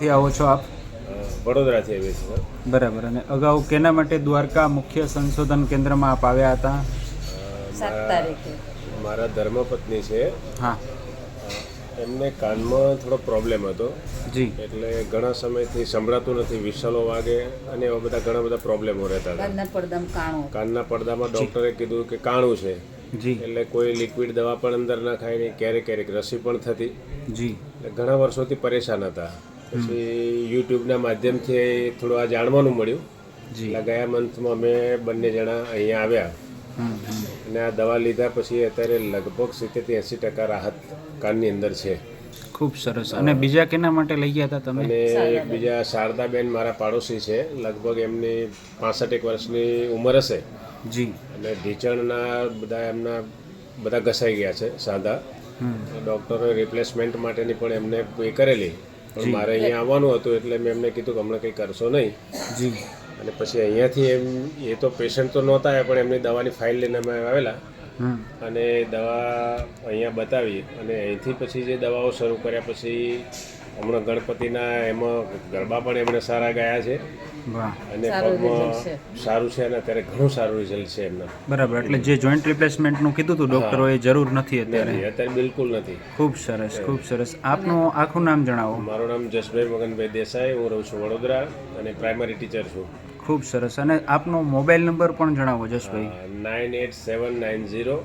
થી આવો છો આપ? વડોદરાથી આવીએ છીએ બરાબર. અને અગાઉ કેના માટે દ્વારકા મુખ્ય સંશોધન કેન્દ્રમાં આપ આવ્યા હતા? મારા ધર્મપત્ની છે. હા. એમને કાનમાં થોડો પ્રોબ્લેમ હતો. જી. એટલે ઘણા સમયથી સંભળાતું નથી વિસલો વાગે અને એવા બધા ઘણા બધા પ્રોબ્લેમો રહેતા હતા. કાનના કાનના પડદામાં ડૉક્ટરે કીધું કે કાણું છે. જી. એટલે કોઈ લિક્વિડ દવા પણ અંદર ના ખાય નહીં ક્યારેક ક્યારેક રસી પણ થતી. જી. એટલે ઘણા વર્ષોથી પરેશાન હતા. પછી યુટ્યુબના માધ્યમથી થોડું આ જાણવાનું મળ્યું. એટલે ગયા મંથમાં અમે બંને જણા અહીંયા આવ્યા. અને આ દવા લીધા પછી અત્યારે લગભગ સિત્તેરથી એંસી ટકા રાહત કાનની અંદર છે. ખૂબ સરસ. અને બીજા કેના માટે લઈ ગયા હતા તમે? અને એક બીજા શારદાબેન મારા પાડોશી છે. લગભગ એમની પાસઠ એક વર્ષની ઉંમર હશે. જી. અને ઢીચણના બધા એમના બધા ઘસાઈ ગયા છે સાદા. ડૉક્ટરોએ રિપ્લેસમેન્ટ માટેની પણ એમને એ કરેલી. મારે અહીંયા આવવાનું હતું એટલે મેં એમને કીધું કે હમણાં કંઈ કરશો નહીં. જી. અને પછી અહીંયાથી એમ એ તો પેશન્ટ તો નહોતા પણ એમની દવાની ફાઇલ લઈને અમે આવેલા. અને દવા અહીંયા બતાવી અને અહીંથી પછી જે દવાઓ શરૂ કર્યા પછી હમણાં ગણપતિના એમાં ગરબા પણ એમણે સારા ગયા છે. અને સારું પગમાં છે. સારું છે અને અત્યારે ઘણું સારું રિઝલ્ટ છે એમના. બરાબર એટલે જે જોઈન્ટ રિપ્લેસમેન્ટનું કીધું હતું ડોક્ટરોએ જરૂર નથી અત્યારે. અત્યારે બિલકુલ નથી. ખૂબ સરસ ખૂબ સરસ. આપનું આખું નામ જણાવો. મારું નામ જસભાઈ મગનભાઈ દેસાઈ હું રહું છું વડોદરા અને પ્રાઇમરી ટીચર છું. ખૂબ સરસ. અને આપનો મોબાઈલ નંબર પણ જણાવો જશભાઈ nine eight seven nine zero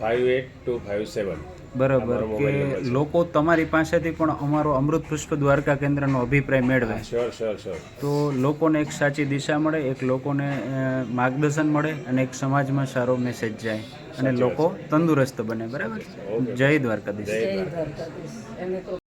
five eight two five seven. બરાબર કે લોકો તમારી પાસેથી પણ અમારો અમૃત પુષ્પ દ્વારકા કેન્દ્રનો અભિપ્રાય મેળવે. શ્યોર શ્યોર શ્યોર તો લોકોને એક સાચી દિશા મળે એક લોકોને માર્ગદર્શન મળે અને એક સમાજમાં સારો મેસેજ જાય. અને લોકો તંદુરસ્ત બને બરાબર? જય દ્વારકાધીશ. જય દ્વારકાધીશ. એમને